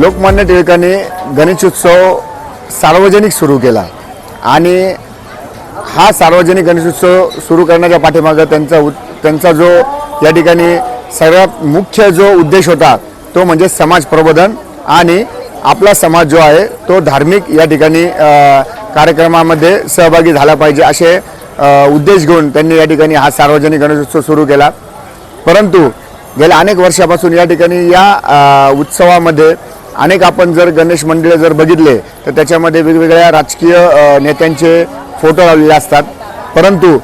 लोकमान्य टिळकांनी गणेशोत्सव सार्वजनिक सुरू केला. आणि हा सार्वजनिक गणेशोत्सव सुरू करण्याच्या पाठीमागं त्यांचा उ त्यांचा जो या ठिकाणी सर्वात मुख्य जो उद्देश होता तो म्हणजे समाज प्रबोधन आणि आपला समाज जो आहे तो धार्मिक या ठिकाणी कार्यक्रमामध्ये सहभागी झाला पाहिजे असे उद्देश घेऊन त्यांनी या ठिकाणी हा सार्वजनिक गणेशोत्सव सुरू केला. परंतु गेल्या अनेक वर्षापासून या ठिकाणी या उत्सवामध्ये अनेक आपण जर गणेश मंडळे जर बघितले तर त्याच्यामध्ये वेगवेगळ्या राजकीय नेत्यांचे फोटो लावलेले असतात. परंतु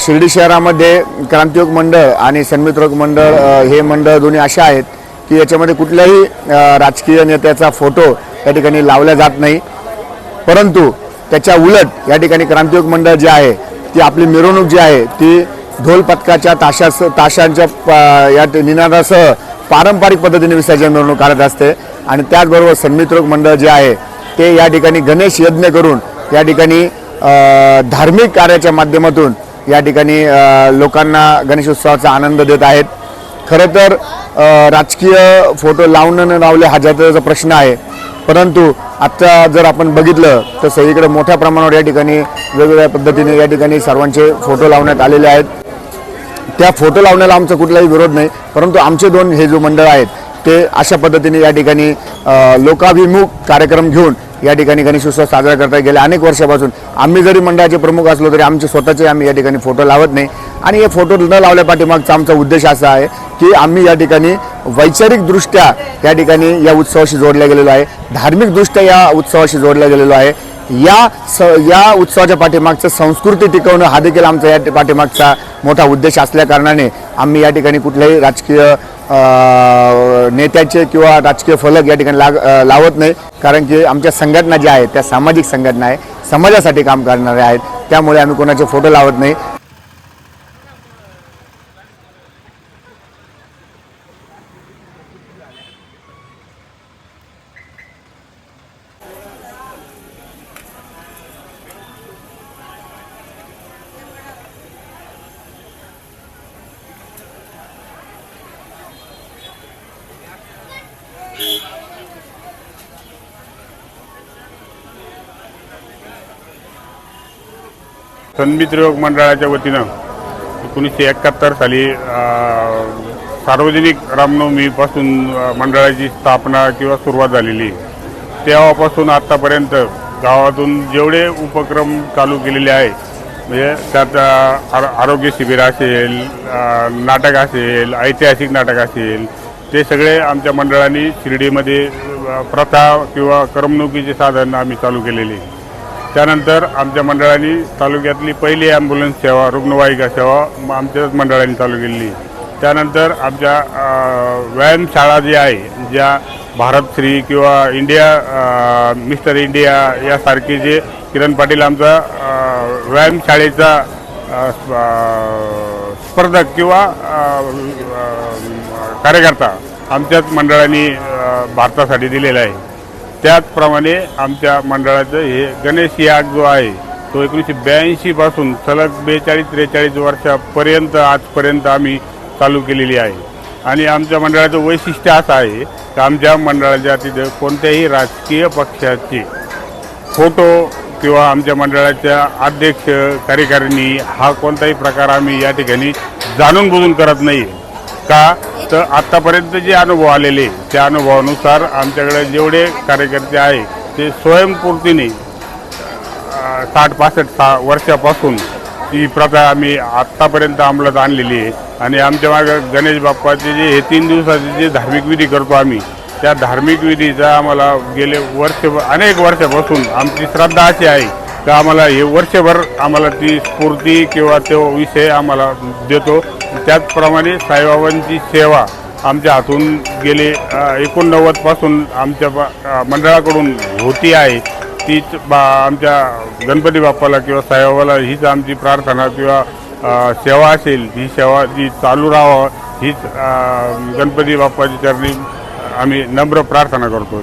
शिर्डी शहरामध्ये क्रांतियोग मंडळ आणि सन्मित्रक मंडळ हे मंडळ दोन्ही असे आहेत की याच्यामध्ये कुठल्याही राजकीय नेत्याचा फोटो या ठिकाणी लावला जात नाही. परंतु त्याच्या उलट या ठिकाणी क्रांतियोग मंडळ जे आहे ती आपली मिरवणूक जी आहे ती ढोल पथकाच्या ताशास ताशांच्या प- या निनादासह पारंपरिक पद्धतीने विसर्जन मिरवणूक काढत असते. आणि त्याचबरोबर सन्मित्रोग मंडळ जे आहे ते या ठिकाणी गणेश यज्ञ करून या ठिकाणी धार्मिक कार्याच्या माध्यमातून या ठिकाणी लोकांना गणेशोत्सवाचा आनंद देत आहेत. खरं तर राजकीय फोटो लावणं न लावले हा जत्राचा प्रश्न आहे. परंतु आत्ता जर आपण बघितलं तर सगळीकडे मोठ्या प्रमाणावर या ठिकाणी वेगवेगळ्या पद्धतीने या ठिकाणी सर्वांचे फोटो लावण्यात आलेले आहेत. त्या फोटो लावण्याला आमचा कुठलाही विरोध नाही परंतु आमचे दोन हे जो मंडळ आहेत ते अशा पद्धतीने या ठिकाणी लोकाभिमुख कार्यक्रम घेऊन या ठिकाणी गणेशोत्सव साजरा करता गेल्या अनेक वर्षापासून आम्ही जरी मंडळाचे प्रमुख असलो तरी आमचे स्वतःचे आम्ही या ठिकाणी फोटो लावत नाही. आणि हे फोटो न लावल्या पाठीमागचा आमचा उद्देश असा आहे की आम्ही या ठिकाणी वैचारिकदृष्ट्या या ठिकाणी या उत्सवाशी जोडल्या गेलेलो आहे. धार्मिकदृष्ट्या या उत्सवाशी जोडल्या गेलेलो आहे. या स या उत्सवाच्या पाठीमागचं संस्कृती टिकवणं हा देखील आमचा या पाठीमागचा मोठा उद्देश असल्याकारणाने आम्ही या ठिकाणी कुठल्याही राजकीय नेत्याचे किंवा राजकीय फलक या ठिकाणी लाग लावत नाही. कारण की आमच्या संघटना ज्या आहेत त्या सामाजिक संघटना आहे समाजासाठी काम करणाऱ्या आहेत. त्यामुळे आम्ही कोणाचे फोटो लावत नाही. सन्मित्र योग मंडळाच्या वतीनं एकोणीसशे एकाहत्तर साली सार्वजनिक रामनवमीपासून मंडळाची स्थापना किंवा सुरुवात झालेली तेव्हापासून आत्तापर्यंत गावातून जेवढे उपक्रम चालू केलेले आहे म्हणजे त्यात आर आरोग्य शिबिर असेल नाटक असेल ऐतिहासिक नाटक असेल ते सगळे आमच्या मंडळाने शिर्डीमध्ये प्रथा किंवा करमणुकीचे साधन आम्ही चालू केलेले आहे. त्यानंतर आमच्या मंडळाने तालुक्यातली पहिली ॲम्ब्युलन्स सेवा रुग्णवाहिका सेवा आमच्याच मंडळाने चालू केलेली. त्यानंतर आमच्या व्यायामशाळा जी आहे ज्या भारतश्री किंवा इंडिया मिस्टर इंडिया यासारखे जे किरण पाटील आमचा व्यायामशाळेचा स्प- स्पर्धक किंवा कार्यकर्ता आमच्याच मंडळाने भारतासाठी दिलेला आहे. त्याचप्रमाणे आमच्या मंडळाचं हे गणेश याग जो आहे तो एकोणीसशे ब्याऐंशी पासून सलग बेचाळीस त्रेचाळीस वर्षापर्यंत आजपर्यंत आम्ही चालू केलेली आहे. आणि आमच्या मंडळाचं वैशिष्ट्य असं आहे की आमच्या मंडळाच्या तिथं कोणत्याही राजकीय पक्षाचे फोटो किंवा आमच्या मंडळाच्या अध्यक्ष कार्यकारिणी हा कोणताही प्रकार आम्ही या ठिकाणी जाणून बुजून करत नाही का? तर आत्तापर्यंत जे अनुभव आलेले त्या अनुभवानुसार आमच्याकडे जेवढे कार्यकर्ते आहे ते स्वयंपूर्तीने साठ पासष्ट सा वर्षापासून ही प्रथा आम्ही आत्तापर्यंत अंमलात आणलेली आहे. आणि आमच्या मागं गणेश बाप्पाचे जे हे तीन दिवसाचे जे धार्मिक विधी करतो आम्ही त्या धार्मिक विधीचा आम्हाला गेले वर्ष अनेक वर्षापासून आमची श्रद्धा अशी आहे का आम्हाला हे वर्षभर आम्हाला ती स्फूर्ती किंवा तो विषय आम्हाला देतो. त्याचप्रमाणे साईबाबांची सेवा आमच्या हातून गेले एकोणनव्वदपासून आमच्या मंडळाकडून होती आहे. तीच बा आमच्या गणपती बाप्पाला किंवा साईबाबाला हीच आमची प्रार्थना किंवा सेवा असेल ही सेवा जी चालू राहावं हीच गणपती बाप्पाची चरणी आम्ही नम्र प्रार्थना करतो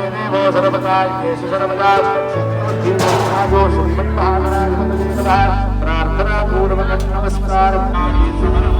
सर्वदा येषु सर्वदा सिद्धिर्महायो श्रीमन्महागणाधिपतये नमः प्रार्थनापूर्वकं नमस्कारं